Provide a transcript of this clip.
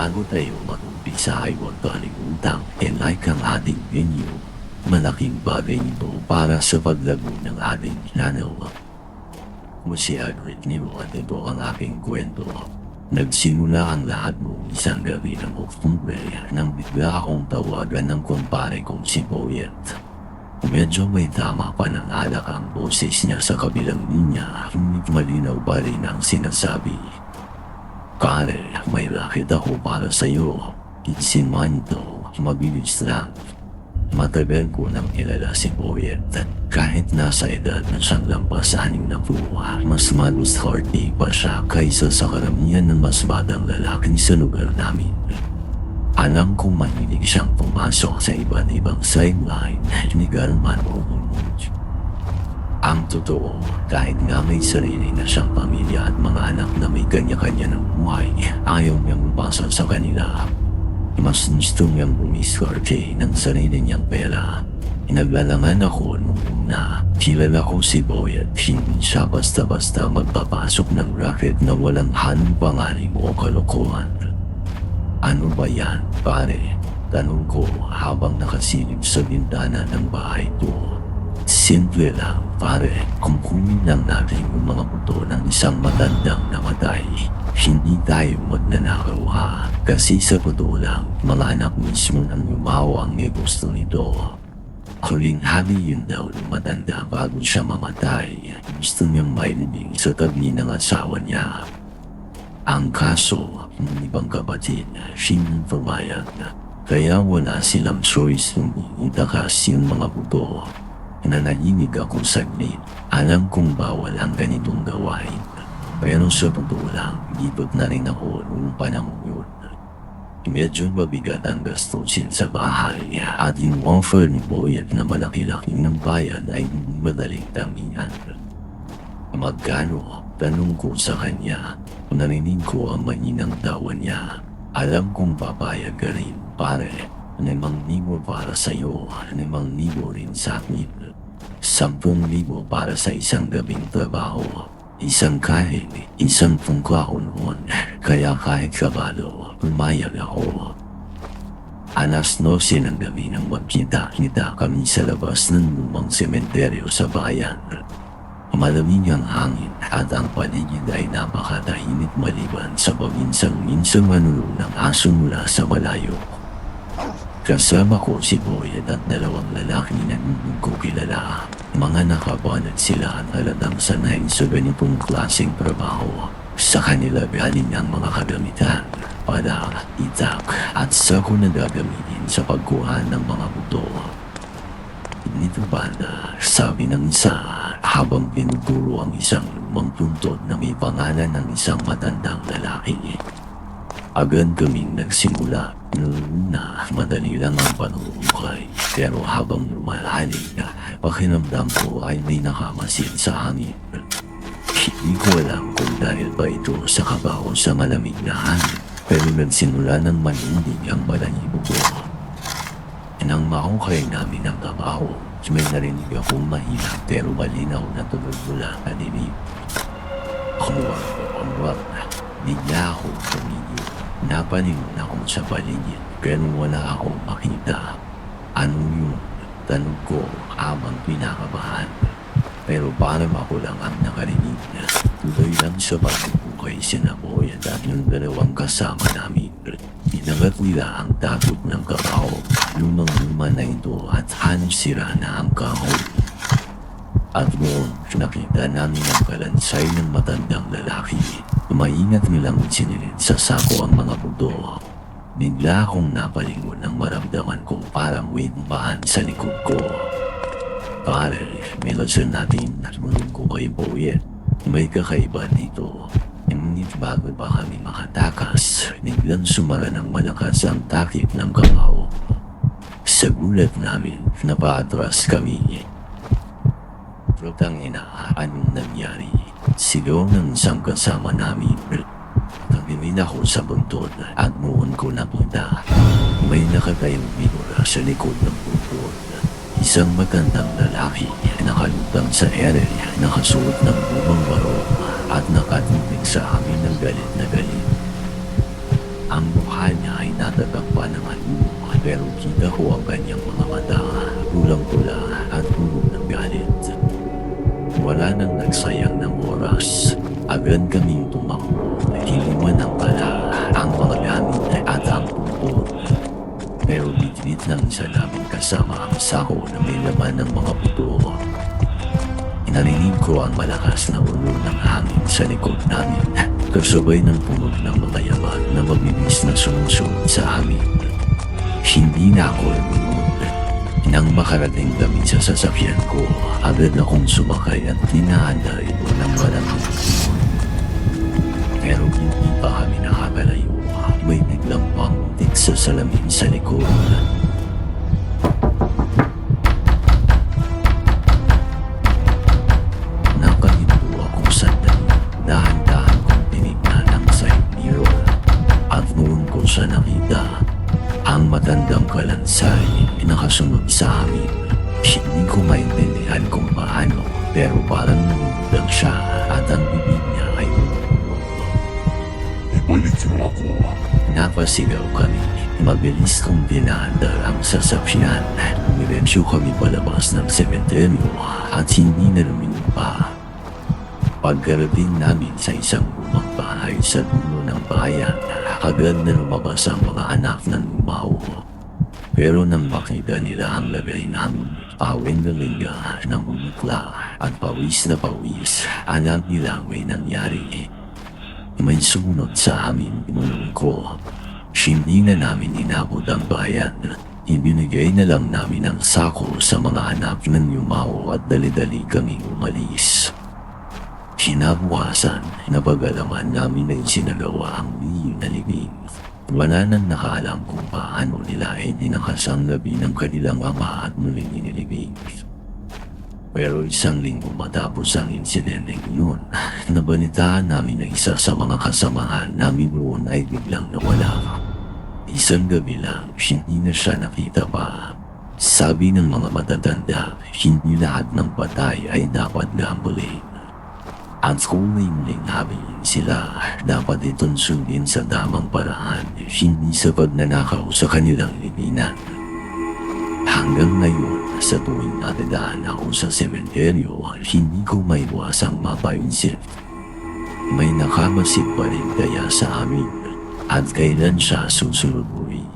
Bago tayo mag-umpisa ay huwag kalimutang i-like ang ating video. Malaking bagay ito para sa paglago ng ating channel. Kung si Agrit niyo at ito ang aking kwento. Nagsimula ang lahat mo isang gabi ng October nang bigla akong tawagan ng kumpare kong si Boyet. Medyo may tama pa ng alak ang boses niya sa kabilang linya, ngunit malinaw pa rin ang sinasabi. Pare, may racket ako para sa'yo. Kitsin man ito, mabilis lang. Matagal ko nang kilala si Boyet at kahit nasa edad na siyang lampasanin na buwa, mas maluswerte pa siya kaysa sa karamihan ng mas batang lalaki sa lugar namin. Alam kong mahilig siyang pumasok sa iba't ibang sideline ni Garman o Ang totoo, kahit nga may sarili na siyang pamilya at mga anak na may kanya-kanya ng buhay, ayaw niyang umasa sa kanila. Mas gusto niyang bumiskarte ng sarili niyang pera. Naglalangan ako nung una. Kilala ko si Boy at hindi siya basta-basta magpapasok ng racket na walang hanong pangalim o kalokohan. Ano ba yan, pare? Tanong ko habang nakasilip sa bintana ng bahay ko. Simple lang, pare. Kung kunin lang natin yung mga buto ng isang matandang namatay, hindi tayo magnanakaw ha. Kasi sa buto lang, mga anak mismo ng yumawa ang gusto nito. Huling hali yun daw ng matanda bago siya mamatay. Gusto niyang mailibing sa tabi ng asawa niya. Ang kaso, ng ibang kapatid, hindi pumayag. Kaya wala silang choice kung itakas yung mga buto. Nanahimik ako saglit. Alam kong bawal ang ganitong gawain. Pero sa totoo lang, libot na rin ako noong panahon yun. Medyo mabigat ang gastusin sa bahay at yung offer ni Boyet na malaki-laki ng bayad ay madaling tamihan. Magkano? Tanong ko sa kanya. Narinig ko ang maninang tawa niya. Alam kong papayag ka rin, pare. Limang libo para sa'yo, limang libo rin sa akin. Sampung libo para sa isang gabing trabaho. Isang kain, isang pungkaw noon. Kaya kahit kabalo, pumayag ako. Alas 12 ng gabi nang magkita-kita kami sa labas ng lumang sementeryo sa bayan. Malamig ang hangin at ang paligid ay napakatahimik maliban sa paminsan-minsang manulong ng aso mula sa malayo. Kasama ko si Boyet at dalawang lalaki na hindi ko kilala. Mga nakabanat sila at halatang sanay sa ganitong klaseng trabaho. Sa kanila galing ang mga kagamitan, pada, itak at sako na gagamitin sa pagkuha ng mga buto. Nito banda, sabi ng isa habang pinuturo ang isang lumang na may pangalan ng isang matandang lalaki. Agad kaming nagsimula. Noon na madali lang ang panunukay. Pero habang lumalalim na, pakinamdam ko ay may nakamasid sa hangin. Hindi ko alam kung dahil ba ito sa kabaho sa malamig na hangin. Pero nagsimula ng manindig ang balahibo ko. Nang mahukay namin ang trabaho, may narinig akong mahina pero malinaw na tunog mula kanilig. Kumuwag, kumuwag. Bigla ako tumigil. Napalingon ako sa paligid pero wala akong makita. Ano yun? Tanong ko habang pinakabahan. Pero parang ako lang ang nakarinig na tuloy lang sa pagkukay sinaboy at yung dalawang kasama namin. Inagat nila ang takot ng kakao. Lumang-luma na ito at halos sira na ang kahon. At noon, nakita namin ang kalansay ng matandang lalaki. Maingat nilang sinilid sa sako ang mga buto. Bigla akong napalingon nang maramdaman kong parang windbahan sa likod ko. Pare, may lasyon natin at mulong ko kay Boyet. May kakaiba dito. Ngunit bago pa kami makatakas, biglang sumara ng malakas ang takip ng kakao. Sa gulat namin, napaatras kami. Putang ina, anong nangyari? Sigaw ng isang kasama namin. Kamimin ako sa buntod at noon ko nakita. May nakatayong figura sa likod ng buntod. Isang magandang lalaki nakalutang sa ere, nakasuot ng lumang baro at nakatinig sa amin ng galit na galit. Ang mukha niya ay natatakpa ng anino pero kita ko ang kanyang mga mata, pulang-pula at puno ng galit. Wala nang nagsayang ng oras. Agad kaming tumakbo. Hiliwan ng pala ang mga gamit at ang tungkol. Pero bitbit ng isa namin kasama ang sako na may laman ng mga puto. Narinig ko ang malakas na ulo ng hangin sa likod namin. Kasabay ng punog ng mga yaman na mabilis na sumusunod sa amin. Hindi na ako lumunod. Nang makarating kami sa sasakyan ko, agad akong sumakay at tinahanda ito ng malamig. Pero hindi pa kami nakakalayo. May biglang panguntik sa salamin sa likod. Nakasunod sa amin. Hindi ko maintindihan kung paano, pero parang nangungulang siya at ang bibig niya ay. Ibalik mo ako. Napasigaw kami. Mabilis kong dinadal ang sasakyan. Umirensyo kami palabas ng sementeryo at hindi na luminong pa. Pagkarating namin sa isang lumang bahay sa dulo ng bayan, agad na lumabas ang mga anak ng lumaw. Pero nang makita nila ang lagay namin, pawin na lingga ng umutla at pawis na pawis, alam nila may nangyari. May sumunod sa amin, tinulong ko. Hindi na namin inabot ang bayan. Ibinigay na lang namin ang sako sa mga anak ng yumaw at dali-dali kami umalis. Kinabukasan, napagalaman namin na isinagawa ang liyo na libing. Wala nang nakaalam kung paano nila itinakas ang labi ng kanilang ama at muling inilibing. Pero isang linggo matapos ang insidente yun, nabalitaan namin na isa sa mga kasamahan namin roon ay biglang nawala. Isang gabi lang, hindi na siya nakita pa. Sabi ng mga matatanda, hindi lahat ng patay ay dapat gambling. At kung may habilin sila, dapat itong sundin sa tamang paraan, hindi sa pagnanakaw sa kanilang lipinan. Hanggang ngayon, sa tuwing natadaan ako sa sementeryo, hindi ko maiwasang mapaisip. May nakamasid pa rin kaya sa amin at kailan siya susunod uwi.